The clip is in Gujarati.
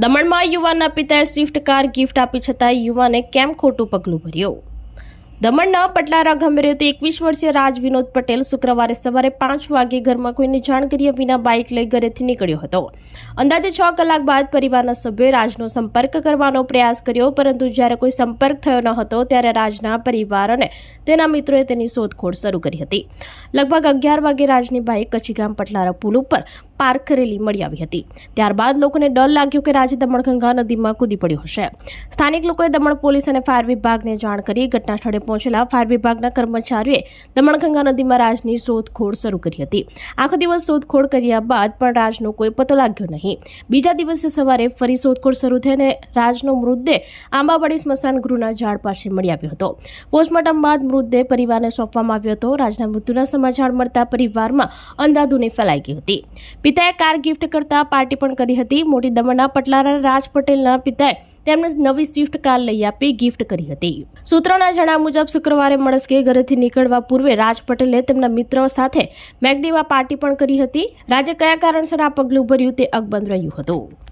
દમણમાં યુવાનના પિતાએ સ્વિફ્ટ કાર ગિફ્ટ આપી છતાં યુવાને કેમ ખોટું પગલું ભર્યું? દમણના પટલારા ગામે રહેતો એકવીસ વર્ષીય રાજ વિનોદ પટેલ શુક્રવારે સવારે પાંચ વાગે ઘરમાં કોઈને જાણ કર્યા વિના બાઇક લઈ ઘરેથી નીકળ્યો હતો. અંદાજે છ કલાક બાદ પરિવારના સભ્યોએ રાજનો સંપર્ક કરવાનો પ્રયાસ કર્યો, પરંતુ જ્યારે કોઈ સંપર્ક થયો ન હતો ત્યારે રાજના પરિવાર અને તેના મિત્રોએ તેની શોધખોળ શરૂ કરી હતી. લગભગ અગિયાર વાગે રાજની બાઇક કચ્છી ગામ પટલારા પુલ ઉપર પાર્ક કરેલી મળી આવી હતી. ત્યારબાદ લોકોને ડર લાગ્યો કે રાજે દમણગંગા નદીમાં કૂદી પડ્યો હશે. સ્થાનિક લોકોએ દમણ પોલીસ અને ફાયર વિભાગને જાણ કરી ઘટના સ્થળે પહોંચેલા ફાયર વિભાગના કર્મચારીઓએ દમણગંગા નદીમાં રાજની શોધખોળ શરૂ કરી હતી. આખો દિવસ શોધખોળ કર્યા બાદ પણ રાજનો કોઈ પતો લાગ્યો નહીં. બીજા દિવસે સવારે ફરી શોધખોળ શરૂ થઈ અને રાજનો મૃતદેહ આંબાવાડી સ્મશાન ગૃહના ઝાડ પાસે મળી આવ્યો હતો. પોસ્ટમોર્ટમ બાદ મૃતદેહ પરિવારને સોંપવામાં આવ્યો હતો. રાજના મૃત્યુના સમાચાર મળતા પરિવારમાં અંધાધૂની ફેલાઈ ગઈ હતી. પિતાએ કાર ગિફ્ટ કરતા પાર્ટી પણ કરી હતી. મોટી દમણના પટલારા રાજ પટેલના પિતાએ તેમને નવી સ્વિફ્ટ કાર લઈ આપી ગિફ્ટ કરી હતી. સૂત્રોના જણાવ્યા મુજબ, શુક્રવારે મળસ્કે ઘરેથી નીકળવા પૂર્વે રાજ પટેલે તેમના મિત્રો સાથે મેગડીમાં પાર્ટી પણ કરી હતી. રાજે કયા કારણસર આ પગલું ભર્યું તે અકબંધ રહ્યું હતું.